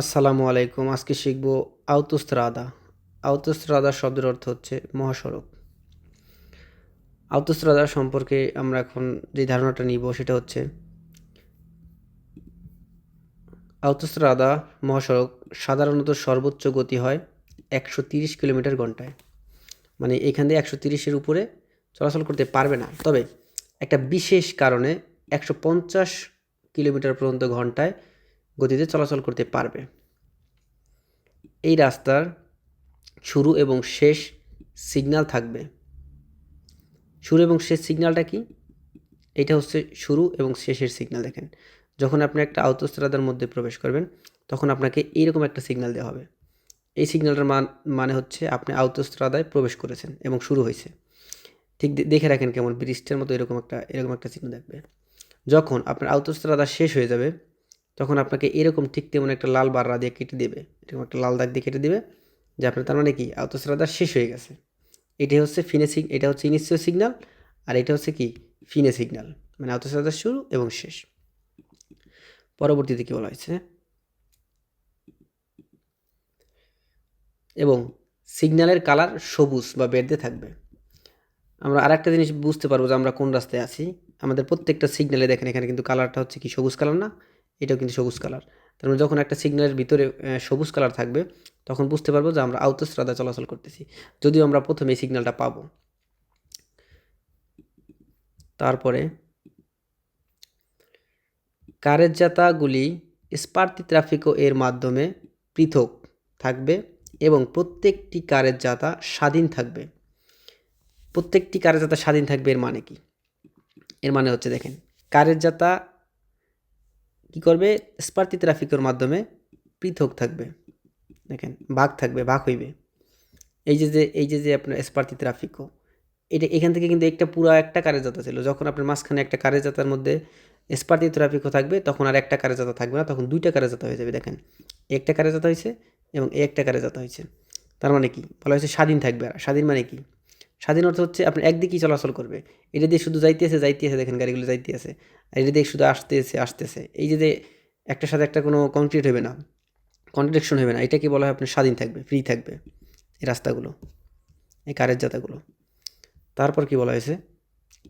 আসসালামু আলাইকুম, আজকে শিখব আউতোস্ত্রাদা আউতোস্ত্রাদা শব্দের অর্থ হচ্ছে মহাসড়ক। আউতোস্ত্রাদা সম্পর্কে আমরা এখন যে ধারণাটা নিব সেটা হচ্ছে আউতোস্ত্রাদা মহাসড়ক সাধারণত সর্বোচ্চ গতি হয় একশো তিরিশ কিলোমিটার ঘন্টায়। মানে এখান দিয়ে একশো তিরিশের উপরে চলাচল করতে পারবে না। তবে একটা বিশেষ কারণে একশো পঞ্চাশ কিলোমিটার পর্যন্ত ঘন্টায় গতিতে চলাচল করতে পারবে। এই রাস্তার শুরু এবং শেষ সিগন্যাল থাকবে। শুরু এবং শেষ সিগন্যালটা কি? এটা হচ্ছে শুরু এবং শেষের সিগন্যাল দেখেন। যখন আপনি একটা আউতোস্ত্রাদার মধ্যে প্রবেশ করবেন, তখন আপনাকে এইরকম একটা সিগন্যাল দেওয়া হবে। এই সিগন্যালটার মান মানে হচ্ছে আপনি আউতোস্ত্রাদায় প্রবেশ করেছেন এবং শুরু হয়েছে। ঠিক দেখে রাখেন কেমন ব্রিস্টের মতো এরকম একটা এরকম একটা চিহ্ন দেখবে। যখন আপনার আউতোস্ত্রাদা শেষ হয়ে যাবে তখন আপনাকে এরকম ঠিক তেমন একটা লাল বাররা দিয়ে কেটে দেবে। এরকম একটা লাল দাগ দিয়ে কেটে দেবে, যে আপনার তার মানে কি? আউতোস্ত্রাদা শেষ হয়ে গেছে। এটাই হচ্ছে ফিনে সিগ এটা হচ্ছে ইনিশিয় সিগন্যাল আর এটা হচ্ছে কি? ফিনে সিগন্যাল মানে আউতোস্ত্রাদার শুরু এবং শেষ। পরবর্তীতে কি বলা হয়েছে? এবং সিগন্যালের কালার সবুজ বা বের্দে থাকবে। আমরা আরেকটা জিনিস বুঝতে পারব যে আমরা কোন রাস্তায় আছি। আমাদের প্রত্যেকটা সিগন্যালে দেখেন এখানে কিন্তু কালারটা হচ্ছে কি? সবুজ কালার না? এটাও কিন্তু সবুজ কালার। তার মানে যখন একটা সিগন্যালের ভিতরে সবুজ কালার থাকবে, তখন বুঝতে পারব যে আমরা আউতোস্ত্রাদা চলাচল করতেছি। যদিও আমরা প্রথমে এই সিগন্যালটা পাবো। তারপরে কারের জাতাগুলি স্পার্তি ট্রাফিকও এর মাধ্যমে পৃথক থাকবে এবং প্রত্যেকটি কারের জাতা স্বাধীন থাকবে। প্রত্যেকটি কারের জাতা স্বাধীন থাকবে এর মানে কি? এর মানে হচ্ছে দেখেন কারের জাতা কি করবে? স্পার্তি ট্রাফিকের মাধ্যমে পৃথক থাকবে। দেখেন ভাগ থাকবে ভাগ হইবে। এই যে যে, এই যে যে আপনার স্পার্তি ট্রাফিকও এটা এখান থেকে কিন্তু একটা পুরো একটা কারের যাতা ছিল। যখন আপনার মাঝখানে একটা কারের যাতার মধ্যে স্পার্তি ট্রাফিকও থাকবে, তখন আর একটা কারের যাতা থাকবে না, তখন দুইটা কারের যাতা হয়ে যাবে, দেখেন। একটা কারে যাতা হয়েছে এবং একটা কারে যাতা হয়েছে তার মানে কি? বলা হয়েছে স্বাধীন থাকবে আর। স্বাধীন মানে কি? স্বাধীন অর্থ হচ্ছে আপনি একদিকেই চলাচল করবে। এটা দিয়ে শুধু যাইতেছে যাইতেছে, দেখেন গাড়িগুলো যাইতেছে। আর এটা দিয়ে শুধু আসতেছে আসতেছে। এই যে একটার সাথে একটা কোনো কনক্রিট হবে না কন্ট্রাডিকশন হবে না এটাকে বলা হয় আপনি স্বাধীন থাকবে ফ্রি থাকবে, এই রাস্তাগুলো, এই কারের জাতাগুলো তারপর কি বলা হয়েছে?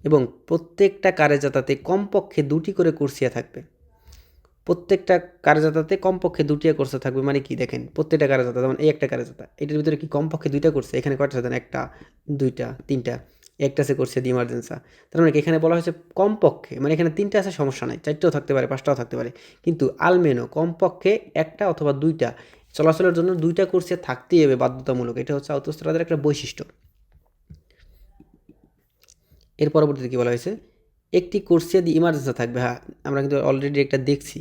এবং প্রত্যেকটা কারের জাতাতে কমপক্ষে দুটি করে কুর্সিয়া থাকবে। প্রত্যেকটা কারের জাতাতে কমপক্ষে দুটি কোর্সে থাকবে মানে কি দেখেন, প্রত্যেকটা কারের জাতা যেমন এই একটা কারের জাতা এটার ভিতরে কি কমপক্ষে দুইটা করছে এখানে কয়টা জানেন একটা, দুইটা, তিনটা, একটা সে করছে দি ইমার্জেন্সা। তার মানে এখানে বলা হয়েছে কমপক্ষে মানে এখানে তিনটা আছে সমস্যা নাই, চারটেও থাকতে পারে, পাঁচটাও থাকতে পারে, কিন্তু আলমেনো, কমপক্ষে একটা অথবা দুইটা, চলাচলের জন্য দুইটা কোর্সে থাকতেই হবে বাধ্যতামূলক, এটা হচ্ছে আউতোস্ত্রাদের একটা বৈশিষ্ট্য। এর পরবর্তীতে কী বলা হয়েছে, একটি কোর্সে দি ইমার্জেন্সি থাকবে হ্যাঁ আমরা কিন্তু অলরেডি একটা দেখছি।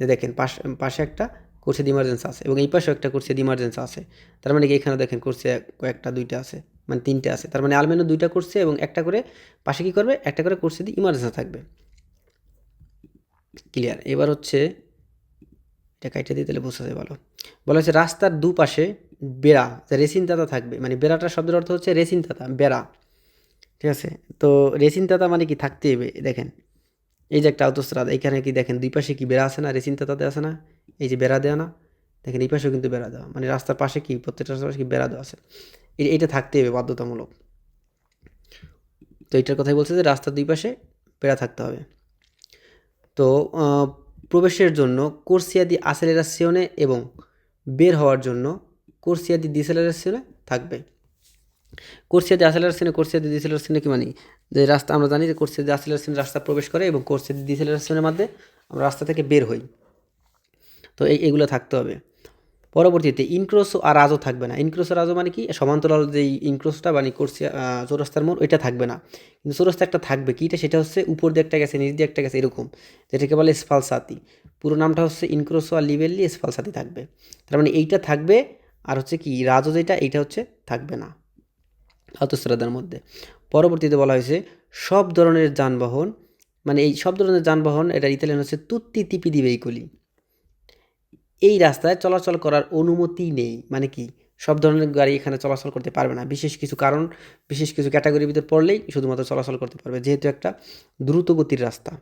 যে দেখেন পাশে পাশে একটা কোর্সিয়া দি ইমার্জেন্সি আছে এবং এই পাশেও একটা কোর্সিয়া দি ইমার্জেন্সি আছে। তার মানে কি এখানে দেখেন কোর্সে কয়েকটা, দুইটা আছে মানে তিনটে আছে। তার মানে আলমেনো দুইটা কোর্সে এবং একটা করে পাশে কী করবে? একটা করে কোর্সে দিয়ে ইমার্জেন্সি থাকবে। ক্লিয়ার এবার হচ্ছে, এটা কাইটা দিয়ে তাহলে বোঝা যায় ভালো। বলা হচ্ছে রাস্তার দুপাশে বেড়া, যে রেসিন তাতা থাকবে মানে বেড়াটার শব্দের অর্থ হচ্ছে রেসিন তাতা, বেড়া। ঠিক আছে? তো রেসিন তাতা মানে কি? থাকতে হবে, দেখেন। এই যে একটা আউতোস্ত্রাদ এখানে কি দেখেন দুই পাশে কি বেড়া আছে না? রেসিন তাতে আছে না? এই যে বেড়া দেওয়া না? দেখেন এই পাশেও কিন্তু বেড়া দেওয়া। মানে রাস্তার পাশে কি, প্রত্যেকটা রাস্তার পাশে কি বেড়া দেওয়া আছে? এটা থাকতে হবে বাধ্যতামূলক। তো এইটার কথাই বলছে যে রাস্তার দুই পাশে বেড়া থাকতে হবে। তো প্রবেশের জন্য কোর্সিয়াদি আসেলেরাসিওনে এবং বের হওয়ার জন্য কোর্সিয়াদি ডিসেলারেশনে থাকবে। কোর্সিয়াদি আসেলারেশনে কোর্সিয়াদি ডিসেলারেশনে কি মানে? যে রাস্তা আমরা জানি যে কোর্সিয়াদি আসেলারেশনে রাস্তা প্রবেশ করে এবং কোর্সিয়াদি ডিসেলারেশনের মধ্যে আমরা রাস্তা থেকে বের হই। তো এই এগুলো থাকতে হবে। পরবর্তীতে ইনক্রোসো আর রাজও থাকবে না। ইনক্রোসো রাজও মানে কি? সমান্তরাল যে ইনক্রোসটা মানে কোর্সিয়া আহ, চৌরাস্তার মোড় ওইটা থাকবে না। কিন্তু চৌরাস্তা একটা থাকবে। কিটা? সেটা হচ্ছে উপর দিয়ে একটা গেছে নিচ দিয়ে একটা গেছে এরকম। যেটাকে বলে স্ফালসাতি। পুরো নামটা হচ্ছে ইনক্রোসো আর লিভেললি স্ফালসাতি থাকবে। তার মানে এইটা থাকবে আর হচ্ছে কি? রাজও যেটা এইটা হচ্ছে থাকবে না। আউতোস্ত্রাদার মধ্যে। পরবর্তীতে বলা হয়েছে, সব ধরনের যানবাহন মানে এই সব ধরনের যানবাহন, এটা ইতালিয়ান হচ্ছে তুত্তি তিপি দিবেইকলি এই রাস্তায় চলাচল করার অনুমতি নেই মানে কি? সব ধরনের গাড়ি এখানে চলাচল করতে পারবে না। বিশেষ কিছু কারণ, বিশেষ কিছু ক্যাটাগরির ভিতরে পড়লেই শুধুমাত্র চলাচল করতে পারবে, যেহেতু একটা দ্রুত গতির রাস্তা।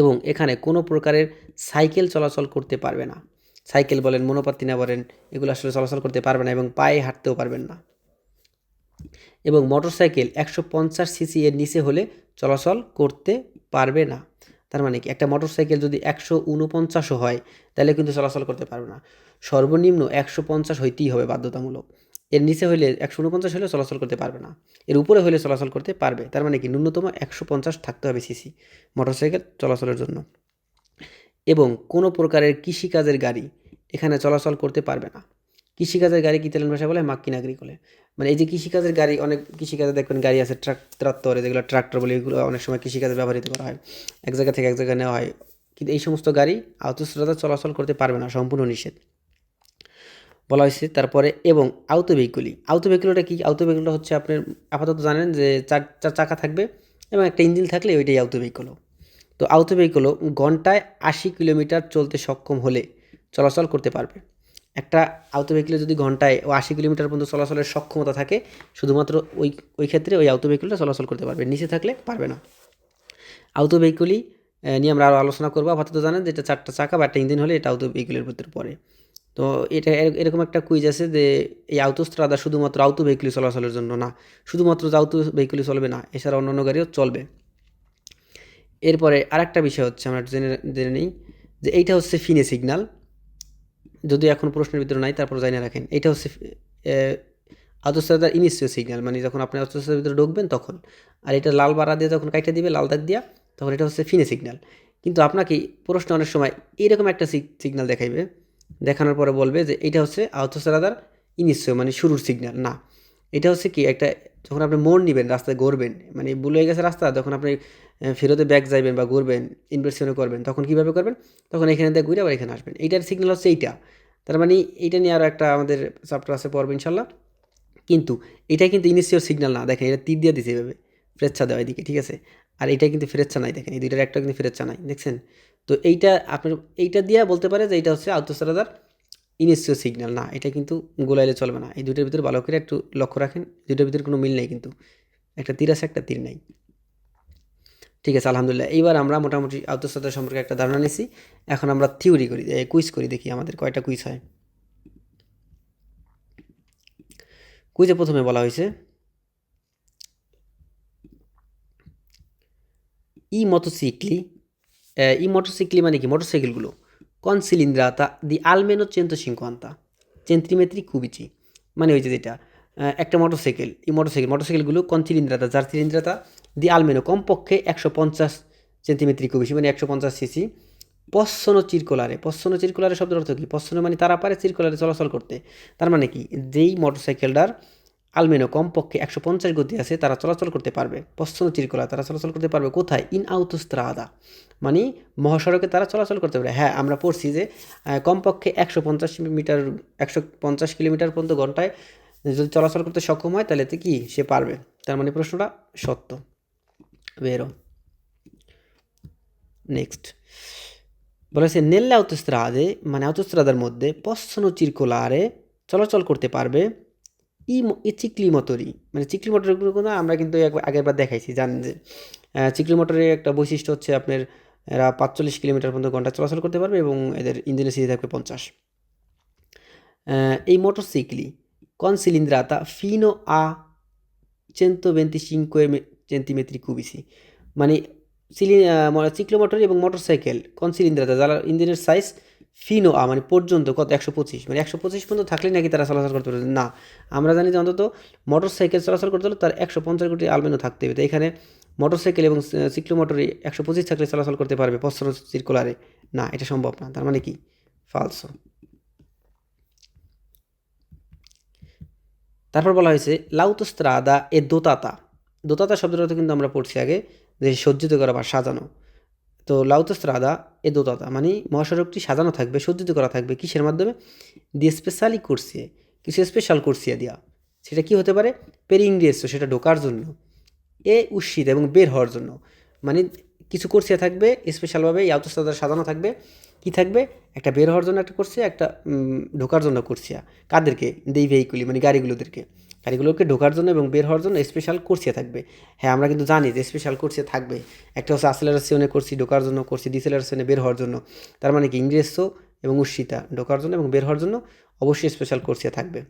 এবং এখানে কোনো প্রকারের সাইকেল চলাচল করতে পারবে না। সাইকেল বলেন মনোপাত্তিনা বলেন, এগুলো আসলে চলাচল করতে পারবে না এবং পায়ে হাঁটতেও পারবেন না। এবং মোটরসাইকেল একশো পঞ্চাশ সিসি এর নিচে হলে চলাচল করতে পারবে না। তার মানে কি? একটা মোটরসাইকেল যদি একশো উনপঞ্চাশও হয়, তাহলে কিন্তু চলাচল করতে পারবে না। সর্বনিম্ন একশো পঞ্চাশ হইতেই হবে বাধ্যতামূলক। এর নিচে হলে একশো উনপঞ্চাশ হলে চলাচল করতে পারবে না। এর উপরে হলে চলাচল করতে পারবে। তার মানে কি? ন্যূনতম একশো পঞ্চাশ থাকতে হবে সিসি মোটরসাইকেল চলাচলের জন্য। এবং কোনো প্রকারের কৃষিকাজের গাড়ি এখানে চলাচল করতে পারবে না। কৃষিকাজের গাড়ি কি তেলেন ভাষায় বলে মাক্কিন বলে মানে এই যে কৃষিকাজের গাড়ি, অনেক কৃষিকাজে দেখবেন গাড়ি আছে, ট্রাক, ট্রাক্টরে যেগুলো ট্রাক্টর বলে এগুলো অনেক সময় কৃষিকাজে ব্যবহৃত করা হয়। এক জায়গা থেকে এক জায়গায় নেওয়া হয়। কিন্তু এই সমস্ত গাড়ি আউতস্রোতা চলাচল করতে পারবে না, সম্পূর্ণ নিষেধ। বলা হয়েছে তারপরে, এবং আউত ভেহিকুলি আউত ভেহিকুলটা কি? আউত ভেহিকুলটা হচ্ছে আপনার, আপাতত জানেন যে চার চার চাকা থাকবে এবং একটা ইঞ্জিন থাকলে ওইটাই আউত ভেহিকুল তো আউত ভেহিকুল ঘন্টায় আশি কিলোমিটার চলতে সক্ষম হলে চলাচল করতে পারবে। একটা আউত ভেহিকুলে যদি ঘন্টায় ও আশি কিলোমিটার পর্যন্ত চলাচলের সক্ষমতা থাকে, শুধুমাত্র ওই ওই ক্ষেত্রে ওই আউত ভেহিকুলটা চলাচল করতে পারবে। নিচে থাকলে পারবে না। আউত ভেহিকুলই নিয়ে আমরা আরও আলোচনা করব। আপাতত জানেন যে এটা চারটা চাকা বা একটা ইঞ্জিন হলে এটা আউত ভেহিকুলের ভিতরে পড়ে। তো এটা এরকম একটা কুইজ আছে যে এই আউতোস্ত্রাদা শুধুমাত্র আউত ভেহিকুলি চলাচলের জন্য না, শুধুমাত্র যে আউত ভেহিকুলি চলবে না, এছাড়া অন্যান্য গাড়িও চলবে। এরপরে আরেকটা বিষয় হচ্ছে আমরা জেনে জেনে নিই যে এইটা হচ্ছে ফিনে সিগনাল যদি এখন প্রশ্নের ভিতরে নাই, তারপর জানিয়ে রাখেন। এটা হচ্ছে আউতোস্ত্রাদার ইনিশিও সিগনাল মানে যখন আপনি আউতোস্ত্রাদার ভিতরে ঢুকবেন তখন। আর এটা লাল বাড়া দিয়ে যখন কাইটা দিবে, লাল দাগ দিয়া, তখন এটা হচ্ছে ফিনে সিগনাল কিন্তু আপনাকে প্রশ্ন অনেক সময় এইরকম একটা সিগনাল দেখাইবে, দেখানোর পরে বলবে যে এটা হচ্ছে আউথোসারাদার ইনিশিও মানে শুরুর সিগন্যাল না। এটা হচ্ছে কি, একটা যখন আপনি মোড় নেবেন, রাস্তায় গড়বেন মানে ভুল গেছে রাস্তা যখন আপনি ফেরতে ব্যাগ যাইবেন বা ঘুরবেন ইনভেস্টমেন্ট করবেন, তখন কীভাবে করবেন? তখন এখানে দিয়ে ঘুরে আবার এখানে আসবেন। এইটার সিগন্যাল হচ্ছে এইটা। তার মানে এইটা নিয়ে আরও একটা আমাদের চ্যাপ্টার আছে পড়বে ইনশাল্লাহ কিন্তু এটা কিন্তু ইনিশিওর সিগন্যাল না, দেখেন এটা তীর দিয়ে দিতে এভাবে ফ্রেচ্ছা দেওয়া এদিকে, ঠিক আছে? আর এটা কিন্তু ফেরেচ্ছা নাই, দেখেন, এই দুইটার একটা কিন্তু ফেরেচ্ছা নাই, দেখছেন? তো এইটা আপনার, এইটা দিয়ে বলতে পারে যে এইটা হচ্ছে আউতোসারাদার ইনিশিও সিগন্যাল না, এটা কিন্তু গোলাইলে চলবে না। এই দুটোর ভিতরে ভালো করে একটু লক্ষ্য রাখেন দুটোর ভিতরে কোনো মিল নেই কিন্তু। একটা তীর আছে, একটা তীর নেই। ঠিক আছে, আলহামদুলিল্লাহ। এইবার আমরা মোটামুটি আউতোসাদা সম্পর্কে একটা ধারণা নিছি। এখন আমরা থিওরি করি কুইজ করি, দেখি আমাদের কয়টা কুইজ হয়। কুইজে প্রথমে বলা হয়েছে ই মোটরসাইকেলি ই মোটরসাইকেলি মানে কি? মোটরসাইকেলগুলো। কনসিলিন্দ্রাতা দি আলমেনো চেন্তো সিংকোয়ান্তা চেন্ত্রিমেত্রি কুবিচি। মানে যে যেটা একটা মোটরসাইকেল, এই মোটরসাইকেল, মোটরসাইকেলগুলো কনসিলিন্দ্রাতা যার সিলিন্দ্রাতা আলমেনো কমপক্ষে একশো পঞ্চাশ সেন্টিমিত্রি কুবিচি মানে একশো পঞ্চাশ সিসি। পশ্চন চিরকোলারে পশ্চন চিরকোলারে শব্দের অর্থ কি? পশ্চন মানে তারা পারে চিরকোলারে চলাচল করতে। তার মানে কি? যেই মোটরসাইকেলটার আলমেনো কমপক্ষে একশো পঞ্চাশ গতি আছে, তারা চলাচল করতে পারবে। পশ্চিম চিরকলা, তারা চলাচল করতে পারবে কোথায়? ইন আউতোস্ত্রাদা। মানে মহাসড়কে তারা চলাচল করতে পারে হ্যাঁ আমরা পড়ছি যে কমপক্ষে একশো পঞ্চাশ মিটার, একশো পঞ্চাশ কিলোমিটার পর্যন্ত ঘন্টায় যদি চলাচল করতে সক্ষম হয়, তাহলে তো কি? সে পারবে। তার মানে প্রশ্নটা সত্য। নেক্সট বলেছে নেল্লা আউতোস্ত্রাদে মানে আউতোস্ত্রাদার মধ্যে পশ্চন চিরকোলারে চলাচল করতে পারবে ই চিকলি মোটরই মানে চিকলি মোটরগুলো আমরা কিন্তু আগের বার দেখাইছি জানেন যে চিকলি মোটরের একটা বৈশিষ্ট্য হচ্ছে আপনার, এরা পাঁচচল্লিশ কিলোমিটার পর্যন্ত ঘণ্টা চলাচল করতে পারবে এবং এদের ইঞ্জিনের সিজি থাকবে পঞ্চাশ। এই মোটর সাইকেলি কন সিলিন্দ্রাতা? ফিনো আ চেন্তো বেন্তি সিঙ্কোয়ে চেন্টিমেত্রি কুবিসি মানে সিলি চিকলো মোটর এবং মোটর সাইকেল কন সিলিন্দ্রাতা যারা ইঞ্জিনের সাইজ ফিনো আ মানে পর্যন্ত কত? একশো পঁচিশ। মানে একশো পঁচিশ পর্যন্ত থাকলে নাকি তারা চলাচল করতে পারবে? না। আমরা জানি যে অন্তত মোটর সাইকেল চলাচল করতে হলে তার একশো পঞ্চাশ কোটি আলমেনও থাকতে হবে। তো এখানে মোটর সাইকেল এবং সিক্লো মোটরে একশো পঁচিশ থাকলে চলাচল করতে পারবে পশ্চিম সার্কুলারে না, এটা সম্ভব না। তার মানে কি? ফালসো তারপর বলা হয়েছে লাউতস্ত্রাদা এ দোতাতা দোতাতা শব্দের অর্থ কিন্তু আমরা পড়ছি আগে, যে সজ্জিত করা বা সাজানো। তো লাউতস্ত্রাদা এ দোতাতা মানে মহাসড়কটি সাজানো থাকবে, সজ্জিত করা থাকবে কিসের মাধ্যমে? দিয়ে স্পেশালি করছিয়ে কিছু স্পেশাল করছিয়া দেওয়া সেটা কি হতে পারে? পেরিংরিয়েসো সেটা ঢোকার জন্য। এ উৎসিত এবং বের হওয়ার জন্য। মানে কিছু কোর্সিয়া থাকবে, স্পেশালভাবে এই আউতস্তাদার সাজানো থাকবে। কি থাকবে? একটা বের হওয়ার জন্য একটা করছে একটা ঢোকার জন্য করছিয়া কাদেরকে? দেই ভেহিকুলি মানে গাড়িগুলোদেরকে। গাড়িগুলোকে ঢোকার জন্য এবং বের হওয়ার জন্য স্পেশাল কোর্সিয়া থাকবে। হ্যাঁ আমরা কিন্তু জানি যে স্পেশাল কোর্সিয়া থাকবে। একটা হচ্ছে আসেলারেশনে করছি ঢোকার জন্য করছি ডিসেলারেশনে বের হওয়ার জন্য। তার মানে কি? ইংরেজও এবং উস্সিতা ঢোকার জন্য এবং বের হওয়ার জন্য অবশ্যই স্পেশাল কোর্সিয়া থাকবে।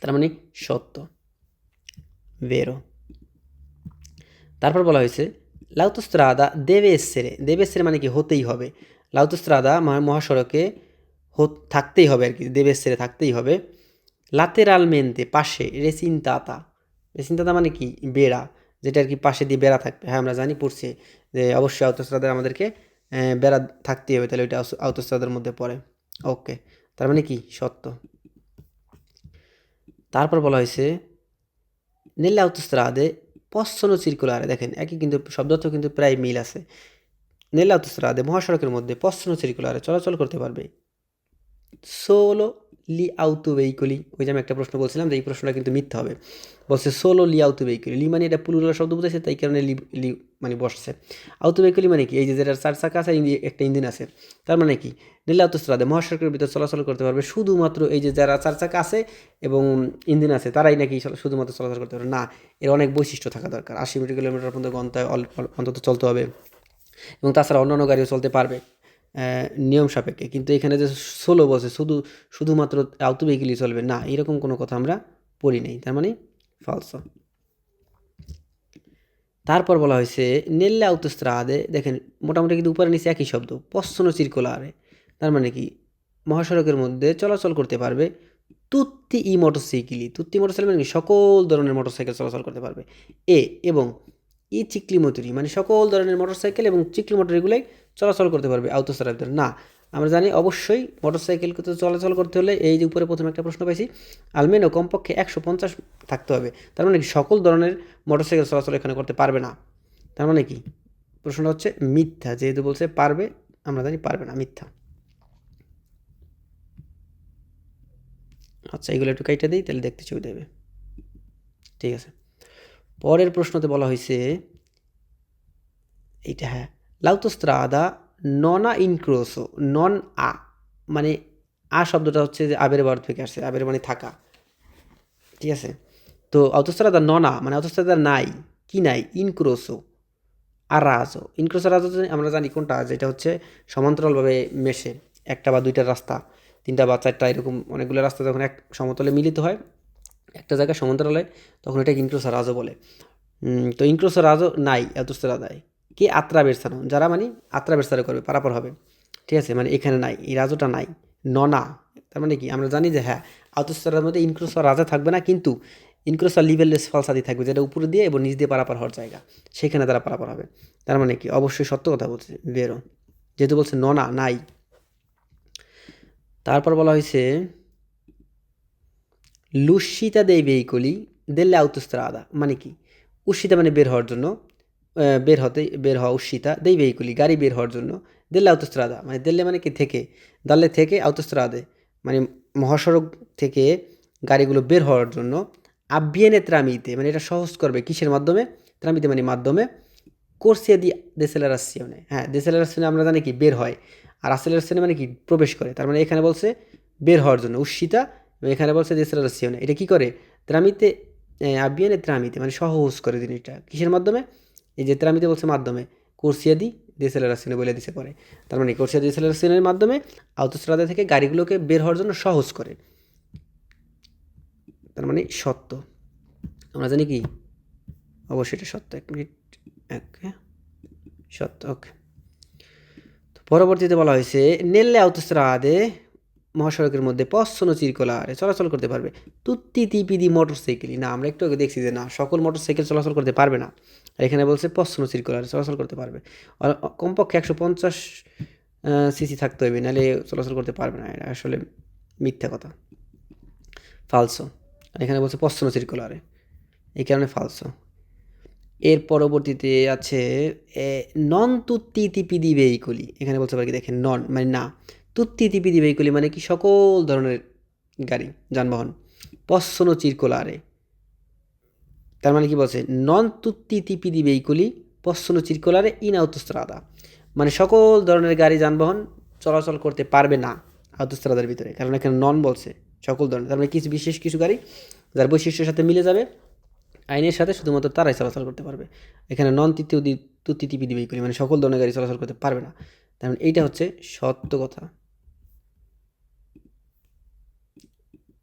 তার মানে সত্য। বেরো তারপর বলা হয়েছে, লাউতোস্ত্রাদা দেবে এসেরে দেবে এসেরে মানে কি? হতেই হবে। লাউতোস্ত্রাদা মহাসড়কে হো, থাকতেই হবে আর কি। দেবে এসেরে থাকতেই হবে। লাতেরালমেন্তে পাশে রেসিনতাতা রেসিনতাতা মানে কি? বেড়া, যেটা আর কি পাশে দিয়ে বেড়া থাকবে। হ্যাঁ আমরা জানি পড়ছি যে অবশ্যই আউতোস্ত্রাদার আমাদেরকে বেড়া থাকতেই হবে, তাহলে ওইটা আউতোস্ত্রাদার মধ্যে পড়ে। ওকে, তার মানে কি? সত্য। তারপর বলা হয়েছে নেল্লে আউতোস্ত্রাদে পশ্চন সির্কুলারে দেখেন, একই কিন্তু শব্দার্থ কিন্তু প্রায় মিল আছে। নেল্লে আউতোস্ত্রাদে মহাসড়কের মধ্যে পশ্চন সির্কুলারে চলাচল করতে পারবে। সোলো লি আউতু ভেহিকুলি ওই যে আমি একটা প্রশ্ন বলছিলাম যে এই প্রশ্নটা কিন্তু মিথ্যা হবে। বলছে সোলো লি আউতু ভেহিকুলি লি মানে এটা পুরুলার শব্দ বুঝেছে তাই কারণে লি লি মানে বসছে। আউতু ভেহিকুলি মানে কি? এই যে যেটার চার চাকা আছে একটা ইঞ্জিন আছে। তার মানে কি? নীলা আউতোস্ত্রাদে মহাসড়কের ভিতরে চলাচল করতে পারবে শুধুমাত্র এই যে যারা চার চাকা আছে এবং ইঞ্জিন আছে, তারাই নাকি শুধুমাত্র চলাচল করতে পারবে। না, এর অনেক বৈশিষ্ট্য থাকা দরকার। আশি মিটার কিলোমিটার পর্যন্ত গন্তায় অন্তত চলতে হবে। এবং তাছাড়া অন্যান্য গাড়িও চলতে পারবে। নিয়ম সাপেক্ষে। কিন্তু এখানে যে ষোলো বসে শুধু, শুধুমাত্র আউতো ভেহিকেলই চলবে। না, এরকম কোনো কথা আমরা পড়ি নাই। তার মানে ফালস তারপর বলা হয়েছে, নেল্লে আউতোস্ত্রাদে, দেখেন, মোটামুটি কিন্তু উপরে নিচে একই শব্দ, পশ্চনো চিরকুলারে তার মানে কি, মহাসড়কের মধ্যে চলাচল করতে পারবে তুত্তি ই মোটরসাইকেলই তুত্তি মোটরসাইকেল মানে সকল ধরনের মোটরসাইকেল চলাচল করতে পারবে। এ এবং ই চিকলি মতুরি মানে সকল ধরনের মোটরসাইকেল এবং চিকলি মোটর এগুলাই চলাচল করতে পারবে আউতোস্তার ভিতরে। না, আমরা জানি অবশ্যই মোটরসাইকেল চলাচল করতে হলে এই যে উপরে প্রথমে একটা প্রশ্ন পাইছি আলমেনো কমপক্ষে একশো পঞ্চাশ থাকতে হবে। তার মানে কি সকল ধরনের মোটরসাইকেল চলাচল এখানে করতে পারবে না। তার মানে কি? প্রশ্নটা হচ্ছে মিথ্যা, যেহেতু বলছে পারবে, আমরা জানি পারবে না, মিথ্যা। আচ্ছা এগুলো একটু কাইটা দিই, তাহলে দেখতে ছবি দেবে ঠিক আছে। পরের প্রশ্নতে বলা হয়েছে এইটা হ্যাঁ লাউতোস্ত্রাদা ননা ইনক্রোসো নন আ মানে আ শব্দটা হচ্ছে যে আবের বার থেকে আসছে, আবের মানে থাকা। ঠিক আছে? তো অতস্ত্রাদা ননা মানে অতস্ত্রাদা নাই, কি নাই? ইনক্রোসো আর রাজো ইনক্রোসো রাজো আমরা জানি কোনটা, যেটা হচ্ছে সমান্তরালভাবে মেশে, একটা বা দুইটা রাস্তা, তিনটা বা চারটা, এরকম অনেকগুলো রাস্তা যখন এক সমতলে মিলিত হয়, একটা জায়গায় সমান্তরালে, তখন এটাকে ইনক্রোসো রাজো বলে। তো ইনক্রোসো রাজো নাই অতস্ত্রাদায় কে আত্রা বেরসানো? যারা মানে আত্রা বেরসারে করবে, পারাপার হবে। ঠিক আছে মানে এখানে নাই, এই রাজুটা নাই, ননা। তার মানে কি? আমরা জানি যে হ্যাঁ আউতস্তারের মধ্যে ইনক্রোসা রাজা থাকবে না, কিন্তু ইনক্রোসা লিভেললেস ফলসাদি থাকবে, যেটা উপরে দিয়ে এবং নিচ দিয়ে পারাপার হওয়ার জায়গা। সেখানে তারা পারাপার হবে। তার মানে কি? অবশ্যই সত্য কথা বলছে, বেরো। যেহেতু বলছে ননা, নাই। তারপর বলা হয়েছে, লুসিতা দেই বেইকলি দেল্লে আউতস্ত্রাদা। মানে কি? উসিতা মানে বের হওয়ার জন্য। বের হতে, বের হওয়া উৎসিতা, দেই ভেহিকুলি গাড়ি বের হওয়ার জন্য। দেল্লে আউতস্ত্রাদা মানে দেল্লে মানে কি থেকে? দাল্লে থেকে আউতস্ত্রাদে মানে মহাসড়ক থেকে গাড়িগুলো বের হওয়ার জন্য আবিয়েনে ত্রামিতে মানে এটা সহজ করবে কিসের মাধ্যমে? ত্রামিতে মানে মাধ্যমে কোর্সিয়া দি দেসেলারাসিওনে হ্যাঁ দেসেলারাসিওনে আমরা জানি কি বের হয়, আর আসেলার আসেলারাসিওনে মানে কি প্রবেশ করে, তার মানে এখানে বলছে বের হওয়ার জন্য, উৎসিতা, এবং এখানে বলছে দেসেলারাসিওনে। এটা কি করে? ত্রামিতে আবিয়েনে ত্রামিতে মানে সহজ করে জিনিসটা, কিসের মাধ্যমে? এই যে ত্রামিতে বলছে মাধ্যমে, কোর্সিয়াদি ডিসেলারেশনে বলে দিছে পরে। তার মানে কোর্সিয়া ডিসেলারেশনের মাধ্যমে আউতস্ত্রাদা থেকে গাড়িগুলোকে বের হওয়ার জন্য সহজ করে। তার মানে সত্য। আমরা জানি কি? অবশ্যই এটা সত্য। এক মিনিট ওকে সত্য, ওকে। পরবর্তীতে বলা হয়েছে নেল্লে আউতস্ত্রাদে মহাসড়কের মধ্যে পশ্চনো চিরকলারে চলাচল করতে পারবে। তুত্তি তিপিদি মোটর সাইকেলই না, আমরা একটু আগে দেখছি যে, না, সকল মোটর সাইকেল চলাচল করতে পারবে না। আর এখানে বলছে পশ্চনো চিরকলারে চলাচল করতে পারবে। কমপক্ষে একশো পঞ্চাশ সিসি থাকতে হবে, নাহলে চলাচল করতে পারবে না। এটা আসলে মিথ্যা কথা। ফালসো আর এখানে বলছে পশ্চনো চিরকলারে এই কারণে ফালসো এর পরবর্তীতে আছে নন তুত্তি তিপিদি বেইকলি এখানে বলতে পারি দেখেন নন মানে না। তুত্তি তিপিদি ভেহিকুলি মানে কি সকল ধরনের গাড়ি, যানবাহন। পশ্চনো চিরকোলারে। তার মানে কি বলছে? নন তুত্তি তিপিদি ভেহিকুলি পশ্চনো চিরকোলারে ইন আউতস্ত্রাদা। মানে সকল ধরনের গাড়ি, যানবাহন চলাচল করতে পারবে না আউতস্ত্রাদার ভিতরে। কারণ এখানে নন বলছে সকল ধরনের। তার মানে কিছু বিশেষ কিছু গাড়ি যার বৈশিষ্ট্যের সাথে মিলে যাবে, আইনের সাথে শুধুমাত্র তারাই চলাচল করতে পারবে। এখানে নন তৃতীয় তুত্তি তিপিদি ভেহিকুলি মানে সকল ধরনের গাড়ি চলাচল করতে পারবে না। তার মানে এইটা হচ্ছে সত্য কথা।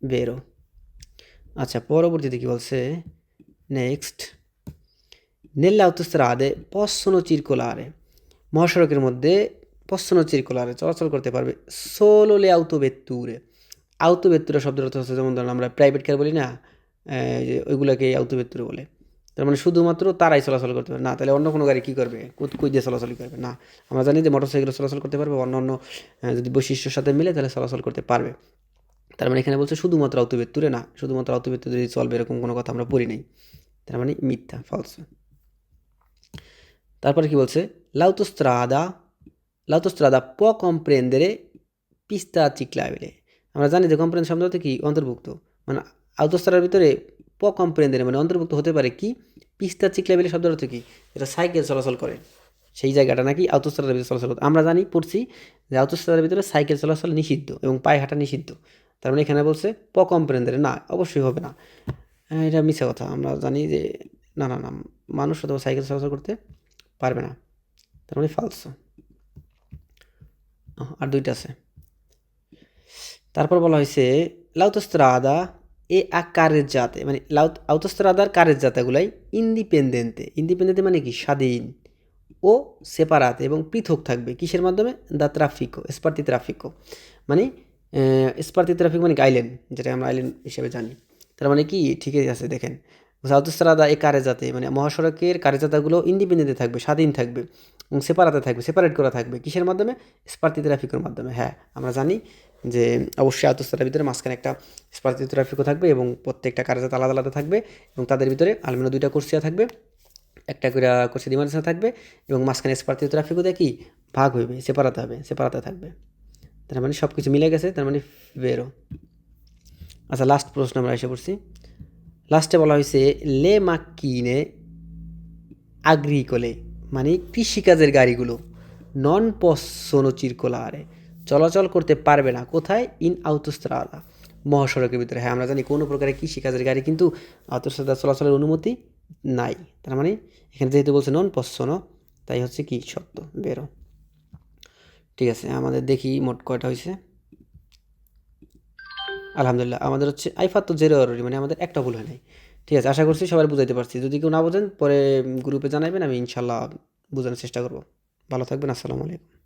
Vero আচ্ছা পরবর্তীতে কি বলছে? নেক্সট autostrade possono circolare মহাসড়কের মধ্যে possono circolare চলাচল করতে পারবে le autovetture আউতোভেত্তুরা শব্দের অর্থ হচ্ছে যেমন ধরুন আমরা প্রাইভেট কার বলি না যে ওইগুলোকে আউতোভেত্তুরে বলে। তার মানে শুধুমাত্র তারাই চলাচল করতে পারবে না, তাহলে অন্য কোনো গাড়ি কী করবে? কই- দিয়ে চলাচল করবে। না, আমরা জানি যে মোটরসাইকেল চলাচল করতে পারবে অন্য অন্য যদি বৈশিষ্ট্যের সাথে মিলে তাহলে চলাচল করতে পারবে। তার মানে এখানে বলছে শুধুমাত্র আউতোভেত্তুরে না, শুধুমাত্র যদি চলবে এরকম কোনো কথা আমরা পড়ি নাই। তার মানে মিথ্যা ফলস তারপরে কি বলছে? লাউতোস্ত্রাদা লাউতোস্ত্রাদা প কম্প্রেন্দেরে পিস্তা চিকলাবেলে আমরা জানি যে কম্প্রেন্ড শব্দ হতে কি? অন্তর্ভুক্ত। মানে আউতোস্ত্রার ভিতরে প কম্প্রেন্দের মানে অন্তর্ভুক্ত হতে পারে কি? পিস্তা চিকলাবেলে শব্দ অর্থ কি? এটা সাইকেল চলাচল করে। সেই জায়গাটা নাকি আউতোস্ত্রার ভিতরে চলাচল আমরা জানি, পড়ছি যে আউতোস্ত্রার ভিতরে সাইকেল চলাচল নিষিদ্ধ এবং পায়ে হাঁটা নিষিদ্ধ। তার মানে এখানে বলছে, প কম্প্রেন্দের না, অবশ্যই হবে না। এটা মিথ্যা কথা। আমরা জানি যে, না না না, মানুষ অথবা সাইকেল চলাচল করতে পারবে না। তার মানে ফালস আর দুইটা আছে। তারপর বলা হয়েছে, লাউতোস্ত্রাদা এ আকারের জাতে মানে লাউত, আউতোস্ত্রাদার কারের জাতাগুলাই ইন্ডিপেন্ডেন্টে। ইন্ডিপেন্ডেন্টে মানে কি? স্বাধীন ও সেপারাত এবং পৃথক থাকবে। কিসের মাধ্যমে? দা ট্রাফিকো স্পার্টি ট্রাফিকো। মানে স্পার্টি ট্রাফিক মানে আইল্যান্ড যেটা আমরা আইল্যান্ড হিসেবে জানি। তার মানে কি? ঠিকই আছে, দেখেন। আউতোস্ত্রাদা এ কারে জাতে মানে মহাসড়কের কারে জাতাগুলো ইন্ডিপেন্ডেন্টে থাকবে, স্বাধীন থাকবে, এবং সেপারাতে থাকবে সেপারেট করা থাকবে। কিসের মাধ্যমে? স্পার্টি ট্রাফিকের মাধ্যমে হ্যাঁ। আমরা জানি যে অবশ্যই আউতোস্তার ভিতরে মাঝখানে একটা স্পার্টি ট্রাফিকও থাকবে, এবং প্রত্যেকটা কারেজাত আলাদা আলাদা থাকবে, এবং তাদের ভিতরে আলমিনো দুইটা কোর্সিয়া থাকবে, একটা করে কোর্সিয়া ডিমার্সা থাকবে, এবং মাঝখানে স্পার্টি ট্রাফিকও কি ভাগ হইবে সেপারাতে হবে সেপারাতে থাকবে। তার মানে সব কিছু মিলে গেছে, তার মানে বেরো আচ্ছা লাস্ট প্রশ্ন আমরা এসে পড়ছি। লাস্টে বলা হয়েছে, লে মাক্কিনে আগ্রিকোলে মানে কৃষিকাজের গাড়িগুলো। নন পসোনো চিরকোলারে, চলাচল করতে পারবে না, কোথায়? ইন আউতোস্ত্রাদা মহাসড়কের ভিতরে। হ্যাঁ আমরা জানি কোনো প্রকারের কৃষিকাজের গাড়ি কিন্তু আউতোস্ত্রাদা চলাচলের অনুমতি নাই। তার মানে এখানে যেহেতু বলছে নন পসোনো, তাই হচ্ছে কি সত্য? বেরো ঠিক আছে, আমাদের দেখি মোট কয়টা হয়েছে? আলহামদুলিল্লাহ, আমাদের হচ্ছে আইফাত তো জেরো অরি মানে আমাদের একটা ভুল হয় নাই। ঠিক আছে, আশা করছি সবাই বুঝাইতে পারছি। যদি কেউ না বোঝেন, পরে গ্রুপে জানাবেন আমি ইনশাল্লাহ বোঝানোর চেষ্টা করব। ভালো থাকবেন, আসসালামু আলাইকুম।